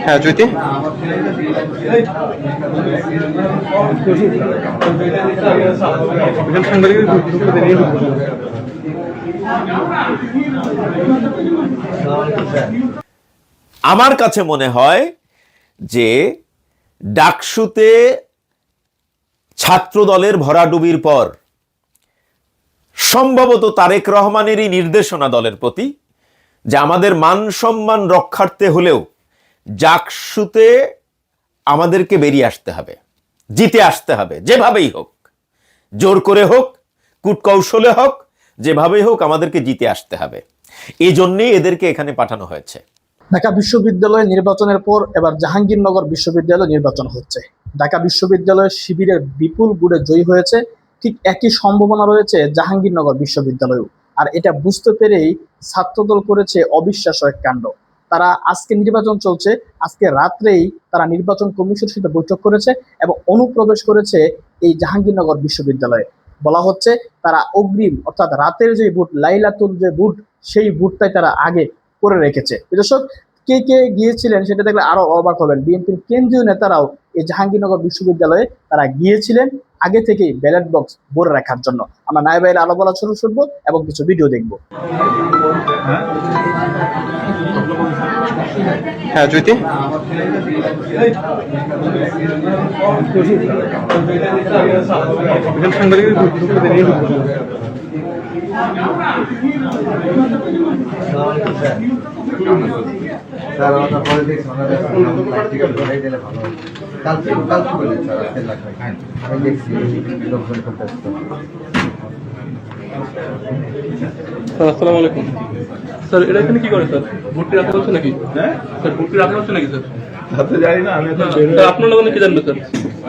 হ্যাঁ দেরি আমার কাছে মনে হয় যে ডাকসুতে ছাত্র দলের ভরাডুবির পর সম্ভবত তারেক রহমানেরই নির্দেশনা দলের প্রতি যে আমাদের মান সম্মান রক্ষার্থে হলেও জাকসুতে আমাদেরকে বেরিয়ে আসতে হবে, জিতে আসতে হবে, যেভাবেই হোক। জোর করে হোক, কূটকৌশলে হোক, যেভাবেই হোক আমাদেরকে জিতে আসতে হবে। এই জন্যেই এদেরকে এখানে পাঠানো হয়েছে। ঢাকা বিশ্ববিদ্যালয় নির্বাচনের পর এবার জাহাঙ্গীরনগর বিশ্ববিদ্যালয় নির্বাচন হচ্ছে। ঢাকা বিশ্ববিদ্যালয় শিবিরের বিপুল গুড়ে জয়ী হয়েছে। ঠিক একই সম্ভাবনা রয়েছে জাহাঙ্গীরনগর বিশ্ববিদ্যালয়েও। আর এটা বুঝতে পেরেই ছাত্রদল করেছে অবিশ্বাস্য এক কাণ্ড। তারা আজকে নির্বাচন চলছে, আজকে রাত্রেই তারা নির্বাচন কমিশনের সাথে বৈঠক করেছে এবং অনুপ্রবেশ করেছে এই জাহাঙ্গীরনগর বিশ্ববিদ্যালয়ে। বলা হচ্ছে তারা অগ্রিম অর্থাৎ রাতের যে বুট লাইলাতুল যে বুট সেই বুটটাই তারা আগে করে রেখেছে। দর্শক কে কে গিয়েছিলেন সেটা দেখলে আরও অবাক হবেন। বিএনপির কেন্দ্রীয় নেতারাও এই জাহাঙ্গীরনগর বিশ্ববিদ্যালয়ে তারা গিয়েছিলেন আগে থেকেই ব্যালট বক্স ভরে রাখার জন্য। আমরা নায় বাইরে আলো বলা শুরু শুনব এবং কিছু ভিডিও দেখব। হ্যাঁ জ্যোতি এখানে সাংবাদিকের ঢুকতে দেরি স্যার আমরা পরে দেখছি ওনাদের প্র্যাকটিক্যাল করে দিলে ভালো হয় কালকে কালকে বললেন স্যার আজকে লাগবে আমি দেখছি লোকজন করতে আসতো আসসালামু আলাইকুম স্যার এটা এখানে কি করে স্যার? ভর্তি রাখা হচ্ছে নাকি? হ্যাঁ? স্যার ভর্তি রাখা হচ্ছে নাকি স্যার? জানি না আমি আপনার লোক কি জানবে স্যার?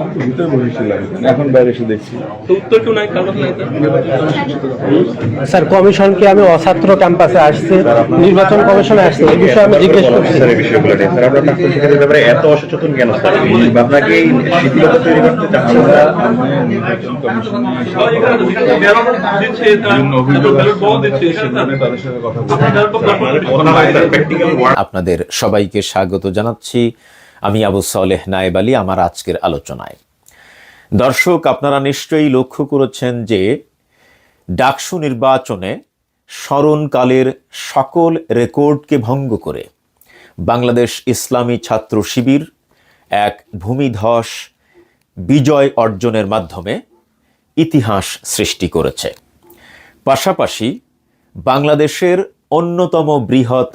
আমি তো ভিতরে বসেছিলাম এখন বাইরে এসে দেখছি। তো উত্তর কেউ নাই? কারণ নাই স্যার স্যার কমিশনকে আমি অছাত্র ক্যাম্পাসে আসছি নির্বাচন কমিশনে আসছি এই বিষয়ে আমি জিজ্ঞেস করছি। স্যার এই বিষয়গুলো নিয়ে স্যার ব্যাপারে এত অসচেতন কেন? স্যার আপনাকে শিথিলতা তৈরি করতে আমরা। নির্বাচন কমিশন আপনাদের সবাইকে স্বাগত জানাচ্ছি। আমি আবু সালেহ নায়েব আলী আমার আজকের আলোচনায়। দর্শক, আপনারা নিশ্চয়ই লক্ষ্য করেছেন যে ডাকসু নির্বাচনে স্মরণকালের সকল রেকর্ডকে ভঙ্গ করে বাংলাদেশ ইসলামী ছাত্র শিবির এক ভূমিধস বিজয় অর্জনের মাধ্যমে ইতিহাস সৃষ্টি করেছে। পাশাপাশি বাংলাদেশের অন্যতম বৃহৎ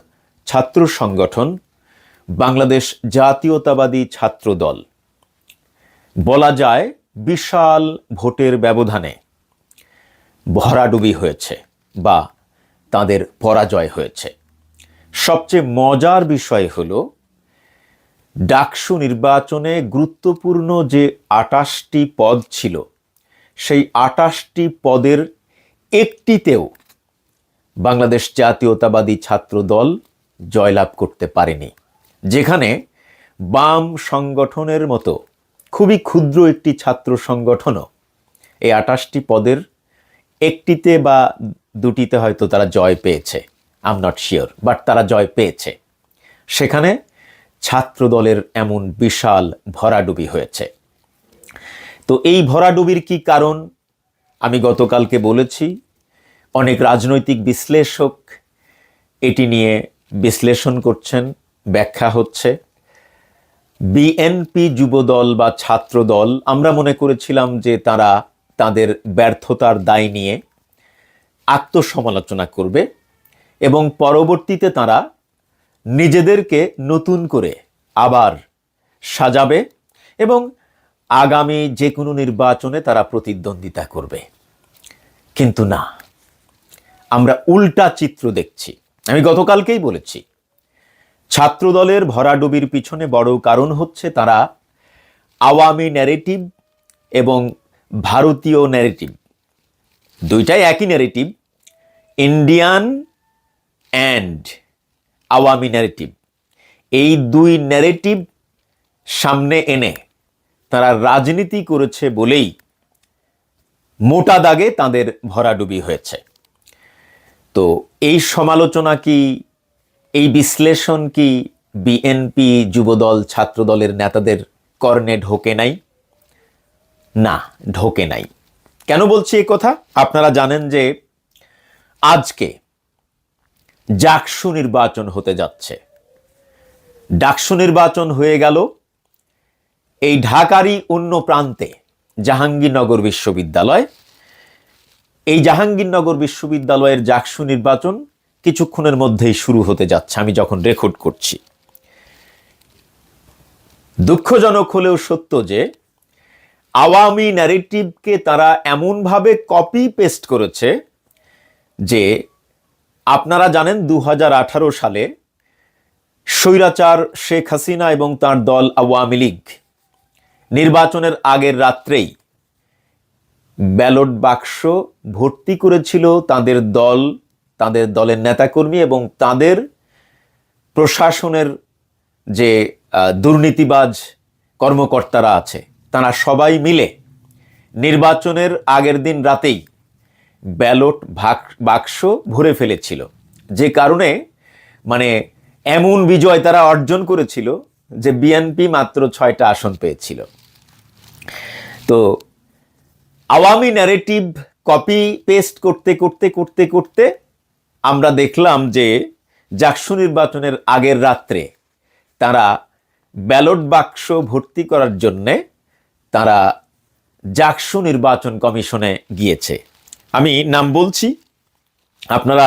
ছাত্র সংগঠন বাংলাদেশ জাতীয়তাবাদী ছাত্র দল বলা যায়, বিশাল ভোটের ব্যবধানে ভরাডুবি হয়েছে বা তাদের পরাজয় হয়েছে। সবচেয়ে মজার বিষয় হল, ডাকসু নির্বাচনে গুরুত্বপূর্ণ যে আটাশটি পদ ছিল, সেই আটাশটি পদের একটিতেও বাংলাদেশ জাতীয়তাবাদী ছাত্র দল জয়লাভ করতে পারেনি। যেখানে বাম সংগঠনের মতো খুবই ক্ষুদ্র একটি ছাত্র সংগঠনও এই আটাশটি পদের একটিতে বা দুটিতে হয়তো তারা জয় পেয়েছে আম নট শিওর বাট তারা জয় পেয়েছে। সেখানে ছাত্র দলের এমন বিশাল ভরাডুবি হয়েছে। তো এই ভরাডুবির কি কারণ? আমি গতকালকে বলেছি, অনেক রাজনৈতিক বিশ্লেষক এটি নিয়ে বিশ্লেষণ করছেন। ব্যাখ্যা হচ্ছে, বিএনপি যুবদল বা ছাত্র দল আমরা মনে করেছিলাম যে তারা তাদের ব্যর্থতার দায় নিয়ে আত্মসমালোচনা করবে এবং পরবর্তীতে তারা নিজেদেরকে নতুন করে আবার সাজাবে এবং আগামী যে কোনো নির্বাচনে তারা প্রতিদ্বন্দ্বিতা করবে। কিন্তু না, আমরা উল্টা চিত্র দেখছি। আমি গতকালকেই বলেছি ছাত্রদলের ভরাডুবির পিছনে বড় কারণ হচ্ছে তারা আওয়ামী ন্যারেটিভ এবং ভারতীয় ন্যারেটিভ। দুইটাই একই narrative, Indian and Awami narrative. এই দুই ন্যারেটিভ সামনে এনে তারা রাজনীতি করেছে বলেই মোটা দাগে তাদের ভরাডুবি হয়েছে। তো এই সমালোচনা কি এই বিশ্লেষণ কি বিএনপি যুবদল, ছাত্রদলের নেতাদের কর্ণে ঢোকে নাই? না, ঢোকে নাই। কেন বলছি এই কথা? আপনারা জানেন যে আজকে জাকসু নির্বাচন হতে যাচ্ছে। ডাকসু নির্বাচন হয়ে গেল এই ঢাকারই অন্য প্রান্তে, জাহাঙ্গীরনগর বিশ্ববিদ্যালয়। এই জাহাঙ্গীরনগর বিশ্ববিদ্যালয়ের জাকসু নির্বাচন কিছুক্ষণের মধ্যেই শুরু হতে যাচ্ছে, আমি যখন রেকর্ড করছি। দুঃখজনক হলেও সত্য যে, আওয়ামী ন্যারেটিভকে তারা এমনভাবে কপি পেস্ট করেছে যে, আপনারা জানেন দু হাজার আঠারো সালে স্বৈরাচার শেখ হাসিনা এবং তার দল আওয়ামী লীগ নির্বাচনের আগের রাত্রেই ব্যালট বাক্স ভর্তি করেছিল তাদের দল তাদের দলের নেতাকর্মী এবং তাদের প্রশাসনের যে দুর্নীতিবাজ কর্মকর্তারা আছে, তারা সবাই মিলে নির্বাচনের আগের দিন রাতেই ব্যালট বাক্স ভরে ফেলেছিল। যে কারণে মানে এমন বিজয় তারা অর্জন করেছিল যে বিএনপি মাত্র ছয়টা আসন পেয়েছিল। তো, আওয়ামী ন্যারেটিভ কপি পেস্ট করতে করতে করতে করতে আমরা দেখলাম যে জাকসু নির্বাচনের আগের রাত্রে তারা ব্যালট বাক্স ভর্তি করার জন্যে তারা জাকসু নির্বাচন কমিশনে গিয়েছে। আমি নাম বলছি, আপনারা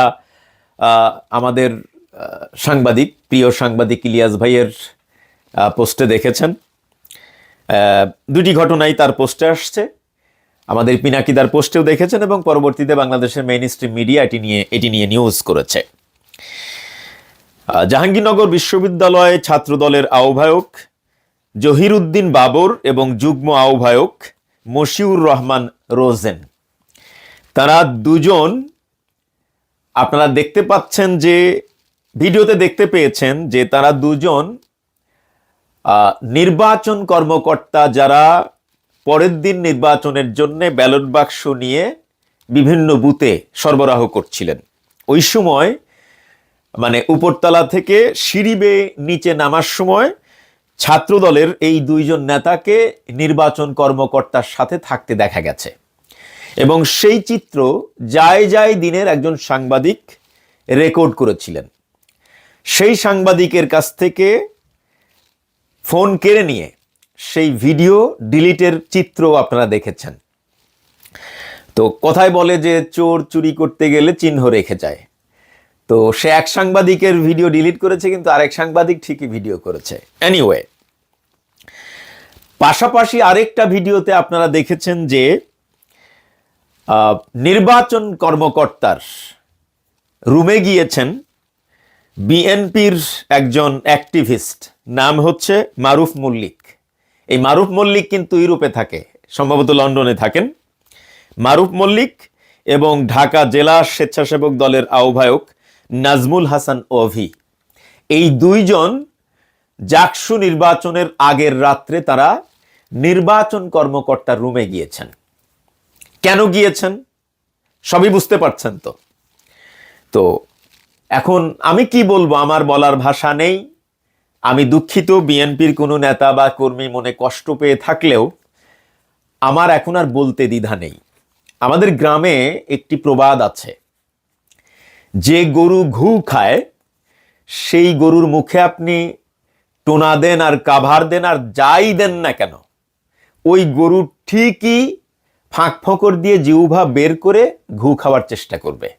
আমাদের সাংবাদিক, প্রিয় সাংবাদিক ইলিয়াস ভাইয়ের পোস্টে দেখেছেন। দুটি ঘটনাই তার পোস্টে আসছে। আমাদের পিনাকিদার পোস্টেও দেখেছেন এবং পরবর্তীতে বাংলাদেশের মেইন স্ট্রিম মিডিয়া এটি নিয়ে এটি নিয়ে নিউজ করেছে। জাহাঙ্গীরনগর বিশ্ববিদ্যালয় ছাত্রদলের আহ্বায়ক জহিরুদ্দিন বাবর এবং যুগ্ম আহ্বায়ক মশিউর রহমান রোজেন। তারা দুজন, আপনারা দেখতে পাচ্ছেন যে, ভিডিওতে দেখতে পেয়েছেন যে তারা দুজন নির্বাচন কর্মকর্তা যারা পরের দিন নির্বাচনের জন্য ব্যালট বাক্স নিয়ে বিভিন্ন বুথে সরবরাহ করছিলেন। ওই সময় মানে উপরতলা থেকে সিঁড়ি বেয়ে নিচে নামার সময় ছাত্রদলের এই দুইজন নেতাকে নির্বাচন কর্মকর্তার সাথে থাকতে দেখা গেছে। এবং সেই চিত্র যায় যায় দিনের একজন সাংবাদিক রেকর্ড করেছিলেন। সেই সাংবাদিকের কাছ থেকে ফোন কেড়ে নিয়ে সেই ভিডিও ডিলিটের চিত্র আপনারা দেখেছেন। তো কথায় বলে যে চোর চুরি করতে গেলে চিহ্ন রেখে যায়। তো সে এক সাংবাদিকের ভিডিও ডিলিট করেছে কিন্তু আরেক সাংবাদিক ঠিকই ভিডিও করেছে। এনিওয়ে পাশাপাশি আরেকটা ভিডিওতে আপনারা দেখেছেন যে নির্বাচন কর্মকর্তার রুমে গিয়েছেন বিএনপির একজন অ্যাক্টিভিস্ট নাম হচ্ছে মারুফ মল্লিক। এই মারুফ মল্লিক কিন্তু ইউরোপে থাকে, সম্ভবত লন্ডনে থাকেন। মারুফ মল্লিক এবং ঢাকা জেলা স্বেচ্ছাসেবক দলের আহ্বায়ক নাজমুল হাসান ওভি। এই দুইজন জাকসু নির্বাচনের আগের রাত্রে তারা নির্বাচন কর্মকর্তার রুমে গিয়েছেন। কেন গিয়েছেন? সবই বুঝতে পারছেন তো। তো এখন আমি কি বলব? আমার বলার ভাষা নেই। আমি দুঃখিত বিএনপির কোনো নেতা বা কর্মী মনে কষ্ট পেয়ে থাকলেও আমার এখন আর বলতে দ্বিধা নেই। আমাদের গ্রামে একটি প্রবাদ আছে, যে গরু ঘু খায়, সেই গরুর মুখে আপনি টোনা দেন আর কাভার দেন আর যাই দেন না কেন, ওই গরু ঠিকই ফাঁক ফোকর দিয়ে জিউভা বের করে ঘু খাওয়ার চেষ্টা করবে।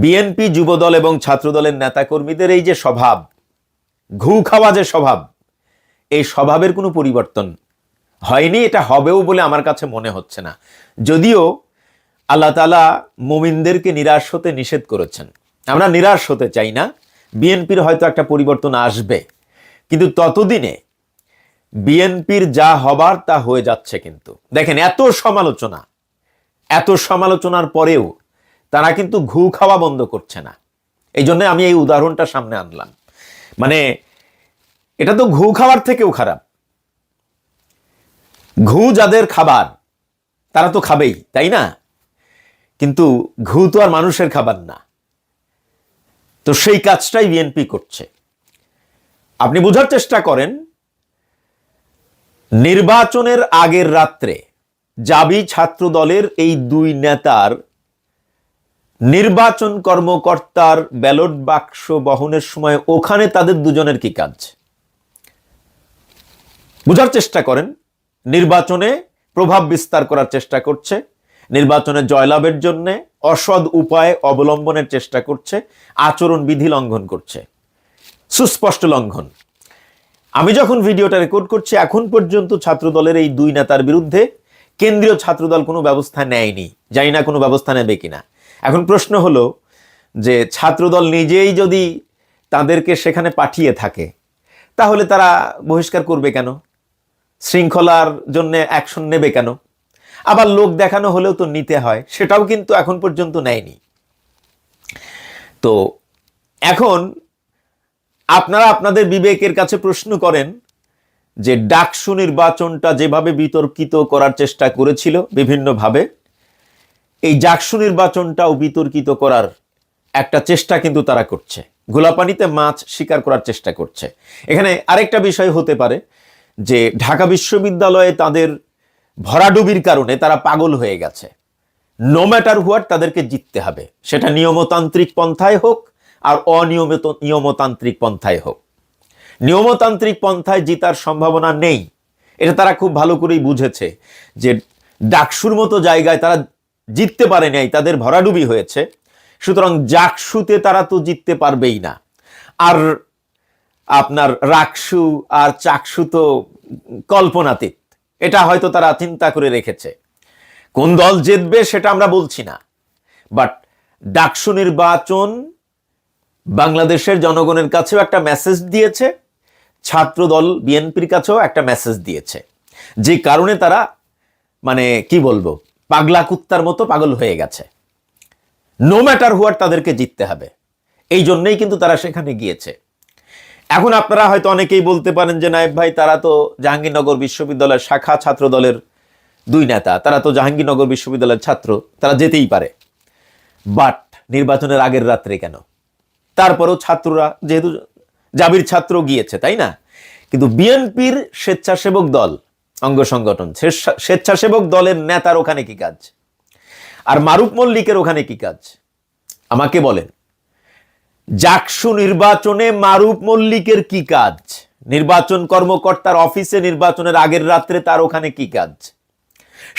বিএনপি যুবদল এবং ছাত্রদলের নেতাকর্মীদের এই যে স্বভাব ঘু খাওয়া যে স্বভাব। এই স্বভাবের কোনো পরিবর্তন হয়নি, এটা হবেও বলে আমার কাছে মনে হচ্ছে না। যদিও আল্লাহ তালা মোমিনদেরকে নিরাশ হতে নিষেধ করেছেন। আমরা নিরাশ হতে চাই না, বিএনপির হয়তো একটা পরিবর্তন আসবে। কিন্তু ততদিনে বিএনপির যা হবার তা হয়ে যাচ্ছে কিন্তু। দেখেন, এত সমালোচনা, এত সমালোচনার পরেও তারা কিন্তু ঘু খাওয়া বন্ধ করছে না। এই জন্য আমি এই উদাহরণটা সামনে আনলাম। মানে এটা তো ঘু খাওয়ার থেকেও খারাপ। ঘু যাদের খাবার, তারা তো খাবেই, তাই না? কিন্তু ঘু তো আর মানুষের খাবার না। তো সেই কাজটাই বিএনপি করছে। আপনি বোঝার চেষ্টা করেন, নির্বাচনের আগের রাত্রে জাবি ছাত্র দলের এই দুই নেতার নির্বাচন কর্মকর্তার ব্যালট বাক্স বহনের সময় ওখানে তাদের দুজনের কি কাজ? বোঝার চেষ্টা করেন। নির্বাচনে প্রভাব বিস্তার করার চেষ্টা করছে। নির্বাচনে জয়লাভের জন্য অসৎ উপায় অবলম্বনের চেষ্টা করছে। আচরণ বিধি লঙ্ঘন করছে। সুস্পষ্ট লঙ্ঘন। আমি যখন ভিডিওটা রেকর্ড করছি, এখন পর্যন্ত ছাত্রদলের এই দুই নেতার বিরুদ্ধে কেন্দ্রীয় ছাত্রদল কোনো ব্যবস্থা নেয়নি। জানি না কোনো ব্যবস্থা নেবে কিনা। এখন প্রশ্ন হলো যে ছাত্রদল নিজেই যদি তাদেরকে সেখানে পাঠিয়ে থাকে, তাহলে তারা বহিষ্কার করবে কেন? শৃঙ্খলার জন্য অ্যাকশন নেবে কেন? আবার লোক দেখানো হলেও তো নিতে হয়, সেটাও কিন্তু এখন পর্যন্ত নেয়নি। তো এখন আপনারা আপনাদের বিবেকের কাছে প্রশ্ন করেন যে ডাকসু নির্বাচনটা যেভাবে বিতর্কিত করার চেষ্টা করেছিল বিভিন্নভাবে এই জাকসু নির্বাচনটাও বিতর্কিত করার একটা চেষ্টা কিন্তু তারা করছে। গোলাপানিতে মাছ শিকার করার চেষ্টা করছে। এখানে আরেকটা বিষয় হতে পারে যে ঢাকা বিশ্ববিদ্যালয়ে তাদের ভরাডুবির কারণে তারা পাগল হয়ে গেছে। নো ম্যাটার হোয়াট তাদেরকে জিততে হবে। সেটা নিয়মতান্ত্রিক পন্থায় হোক আর অনিয়মিত নিয়মতান্ত্রিক পন্থায় হোক। নিয়মতান্ত্রিক পন্থায় জিতার সম্ভাবনা নেই। এটা তারা খুব ভালো করেই বুঝেছে যে ডাকসুর মতো জায়গায় তারা জিততে পারে নাই, তাদের ভরাডুবি হয়েছে। সুতরাং জাকসুতে তারা তো জিততে পারবেই না। আর আপনার রাকসু আর চাকসু তো কল্পনাতীত। এটা হয়তো তারা চিন্তা করে রেখেছে। কোন দল জিতবে সেটা আমরা বলছি না। বাট ডাকসু নির্বাচন বাংলাদেশের জনগণের কাছেও একটা মেসেজ দিয়েছে। ছাত্র দল বিএনপির কাছেও একটা মেসেজ দিয়েছে। যে কারণে তারা মানে কি বলব পাগলা কুত্তার মতো পাগল হয়ে গেছে। নো ম্যাটার হুয়ার তাদেরকে জিততে হবে। এই জন্যই কিন্তু তারা সেখানে গিয়েছে। এখন আপনারা হয়তো অনেকেই বলতে পারেন যে, নায়েব ভাই, তারা তো জাহাঙ্গীরনগর বিশ্ববিদ্যালয়ের শাখা ছাত্র দলের দুই নেতা, তারা তো জাহাঙ্গীরনগর বিশ্ববিদ্যালয়ের ছাত্র, তারা যেতেই পারে। বাট নির্বাচনের আগের রাত্রে কেন? তারপরেও ছাত্ররা যেহেতু জাবির ছাত্র গিয়েছে, তাই না? কিন্তু বিএনপির স্বেচ্ছাসেবক দল অঙ্গ সংগঠন। স্বেচ্ছাসেবক দলের নেতার ওখানে কি কাজ? আর মারুফ মল্লিকের ওখানে কি কাজ? আমাকে বলেন। জাকসু নির্বাচনে মারুফ মল্লিকের কি কাজ? নির্বাচন কর্মকর্তার অফিসে নির্বাচনের আগের রাত্রে তার ওখানে কি কাজ?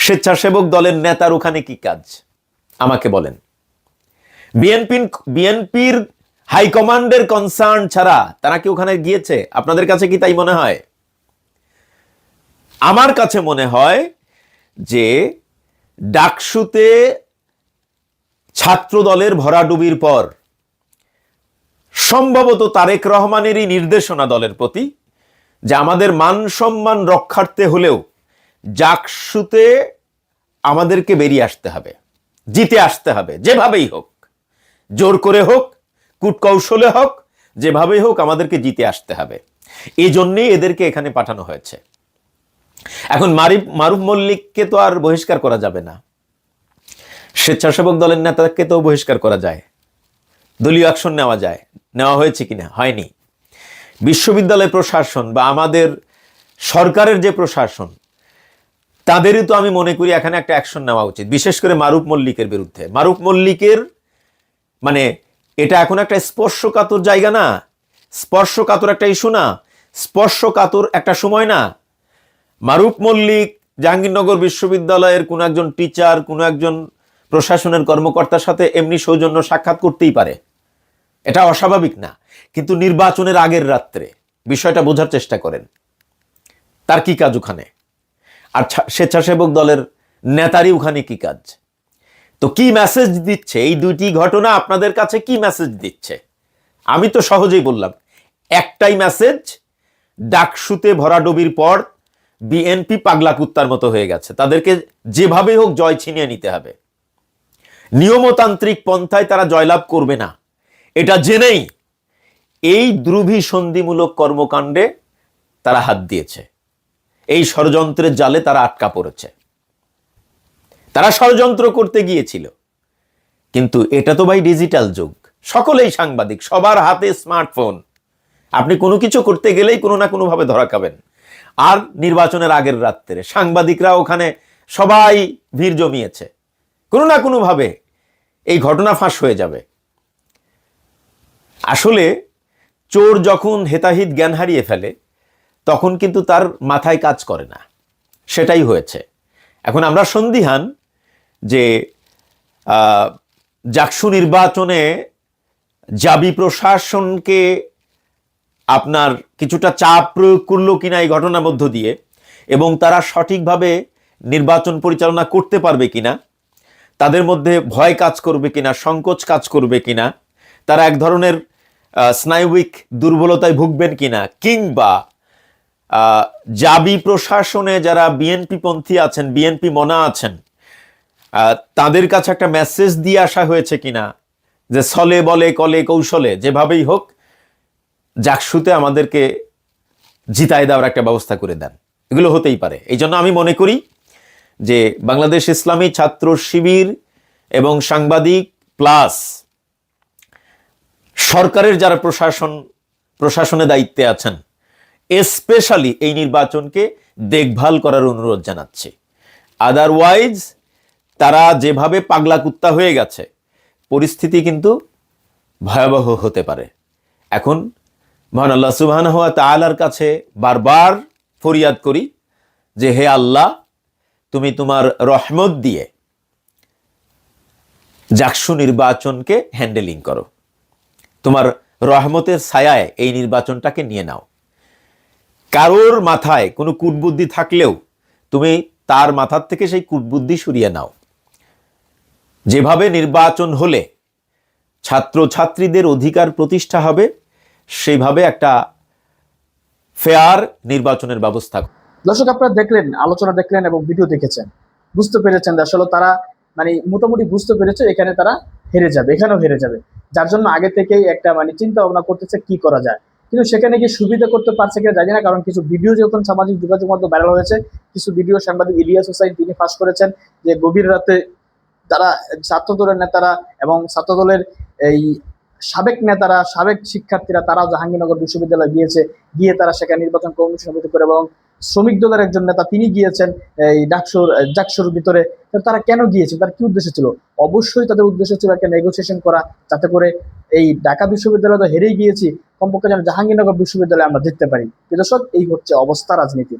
স্বেচ্ছাসেবক দলের নেতার ওখানে কি কাজ? আমাকে বলেন। বিএনপি বিএনপির হাইকমান্ডের কনসার্ন ছাড়া তারা কি ওখানে গিয়েছে? আপনাদের কাছে কি তাই মনে হয়? আমার কাছে মনে হয় যে ডাকসুতে ছাত্র দলের ভরাডুবির পর সম্ভবত তারেক রহমানেরই নির্দেশনা দলের প্রতি যে আমাদের মান সম্মান রক্ষার্থে হলেও জাকসুতে আমাদেরকে বেরিয়ে আসতে হবে, জিতে আসতে হবে, যেভাবেই হোক, জোর করে হোক, কূটকৌশলে হোক, যেভাবেই হোক আমাদেরকে জিতে আসতে হবে। এই জন্যেই এদেরকে এখানে পাঠানো হয়েছে। এখন মারিফ, মারুফ মল্লিককে তো আর বহিষ্কার করা যাবে না। স্বেচ্ছাসেবক দলের নেতাকে তো বহিষ্কার করা যায়। দলীয় অ্যাকশন নেওয়া যায়। নেওয়া হয়েছে কিনা? হয়নি। বিশ্ববিদ্যালয় প্রশাসন বা আমাদের সরকারের যে প্রশাসন, তাদেরই তো আমি মনে করি এখানে একটা অ্যাকশন নেওয়া উচিত, বিশেষ করে মারুফ মল্লিকের বিরুদ্ধে। মারুফ মল্লিকের মানে এটা এখন একটা স্পর্শকাতর জায়গা না। স্পর্শকাতর একটা ইস্যু না। স্পর্শকাতর একটা সময় না। মারুফ মল্লিক জাহাঙ্গীরনগর বিশ্ববিদ্যালয়ের কোনো একজন টিচার, কোনো একজন প্রশাসনের কর্মকর্তার সাথে এমনি সৌজন্য সাক্ষাৎ করতেই পারে। এটা অস্বাভাবিক না, কিন্তু নির্বাচনের আগের রাত্রে বিষয়টা বোঝার চেষ্টা করেন। তার কি কাজ ওখানে? আর স্বেচ্ছাসেবক দলের নেতারই ওখানে কি কাজ? তো কি মেসেজ দিচ্ছে? এই দুইটি ঘটনা আপনাদের কাছে কি মেসেজ দিচ্ছে? আমি তো সহজেই বললাম, একটাই মেসেজ ডাকসুতে ভরাডুবির পর বিএনপি পাগলা কুত্তার মতো হয়ে গেছে। তাদেরকে যেভাবে হোক জয় ছিনিয়ে নিতে হবে। নিয়মতান্ত্রিক পন্থায় তারা জয়লাভ করবে না। এটা জেনেই এই দ্রুভি সন্ধিমূলক কর্মকাণ্ডে তারা হাত দিয়েছে। এই ষড়যন্ত্রের জালে তারা আটকা পড়েছে। তারা ষড়যন্ত্র করতে গিয়েছিল। কিন্তু এটা তো ভাই ডিজিটাল যুগ। সকলেই সাংবাদিক, সবার হাতে স্মার্টফোন। আপনি কোনো কিছু করতে গেলেই কোনো না কোনোভাবে ধরা খাবেন। আর নির্বাচনের আগের রাত্রে। সাংবাদিকরা ওখানে সবাই ভিড় জমিয়েছে। কোনো না কোনোভাবে এই ঘটনা ফাঁস হয়ে যাবে। আসলে চোর যখন হেতাহিত জ্ঞান হারিয়ে ফেলে, তখন কিন্তু তার মাথায় কাজ করে না। সেটাই হয়েছে। এখন আমরা সন্দিহান যে জাকসু নির্বাচনে জাবি প্রশাসনকে আপনার কিছুটা চাপ প্রয়োগ করল কিনা এই ঘটনার মধ্য দিয়ে এবং তারা সঠিকভাবে নির্বাচন পরিচালনা করতে পারবে কিনা, তাদের মধ্যে ভয় কাজ করবে কিনা, সংকোচ কাজ করবে কিনা, তারা এক ধরনের স্নায়ুবিক দুর্বলতায় ভুগবেন কিনা, কিংবা জাবি প্রশাসনে যারা বিএনপি পন্থী আছেন, বিএনপি মনা আছেন তাদের কাছে একটা মেসেজ দিয়ে আসা হয়েছে কিনা, যে ছলে বলে, কলে কৌশলে, যেভাবেই হোক জাকসুতে আমাদেরকে জিতায় দেওয়ার একটা ব্যবস্থা করে দেন। এগুলো হতেই পারে। এই জন্য আমি মনে করি যে বাংলাদেশ ইসলামী ছাত্র শিবির এবং সাংবাদিক প্লাস সরকারের যারা প্রশাসন প্রশাসনে দায়িত্বে আছেন স্পেশালি এই নির্বাচনকে দেখভাল করার অনুরোধ জানাচ্ছি। আদারওয়াইজ তারা যেভাবে পাগলা কুত্তা হয়ে গেছে, পরিস্থিতি কিন্তু ভয়াবহ হতে পারে। এখন মহান আল্লাহ সুবহান হওয়া তালার কাছে বারবার ফরিয়াদ করি যে, হে আল্লাহ, তুমি তোমার রহমত দিয়ে জাকসু নির্বাচনকে হ্যান্ডেলিং করো। তোমার রহমতের ছায়ায় এই নির্বাচনটাকে নিয়ে নাও। কারোর মাথায় কোনো কুটবুদ্ধি থাকলেও তুমি তার মাথার থেকে সেই কুটবুদ্ধি সরিয়ে নাও। যেভাবে নির্বাচন হলে ছাত্রছাত্রীদের অধিকার প্রতিষ্ঠা হবে সেইভাবে একটা ফেয়ার নির্বাচনের ব্যবস্থা দর্শক, আপনারা দেখলেন, আলোচনা দেখলেন এবং ভিডিও দেখেছেন। বুঝতে পেরেছেন আসলে তারা মানে মোটামুটি বুঝতে পেরেছে, এখানে তারা হেরে যাবে, এখানেও হেরে যাবে। যার জন্য আগে থেকেই একটা মানে চিন্তা ভাবনা করতেছে কি করা যায়। কিন্তু সেখানে কি সুবিধা করতে পারছে কিনা জানি না, কারণ কিছু ভিডিও যখন সামাজিক যোগাযোগ মাধ্যমে ভাইরাল হয়েছে, কিছু ভিডিও সাংবাদিক ইলিয়াস হোসাইন, তিনি ফাঁস করেছেন যে গভীর রাতে তারা ছাত্রদলের নেতারা এবং ছাত্রদলের এই সাবেক নেতারা, সাবেক শিক্ষার্থীরা, তারা জাহাঙ্গীরনগর বিশ্ববিদ্যালয়ে গিয়েছে, গিয়ে তারা সেখানে নির্বাচন কমিশন করে এবং শ্রমিক দলের একজন নেতা তিনি গিয়েছেন, এই ডাকসুর, জাকসুর ভিতরে। তারা কেন গিয়েছে? তার কি উদ্দেশ্য ছিল? অবশ্যই তাদের উদ্দেশ্য ছিল একটা নেগোসিয়েশন করা, যাতে করে এই ঢাকা বিশ্ববিদ্যালয় তো হেরেই গিয়েছি, কমপক্ষে যেন জাহাঙ্গীরনগর বিশ্ববিদ্যালয়ে আমরা জিততে পারি। দর্শক, এই হচ্ছে অবস্থা রাজনীতি।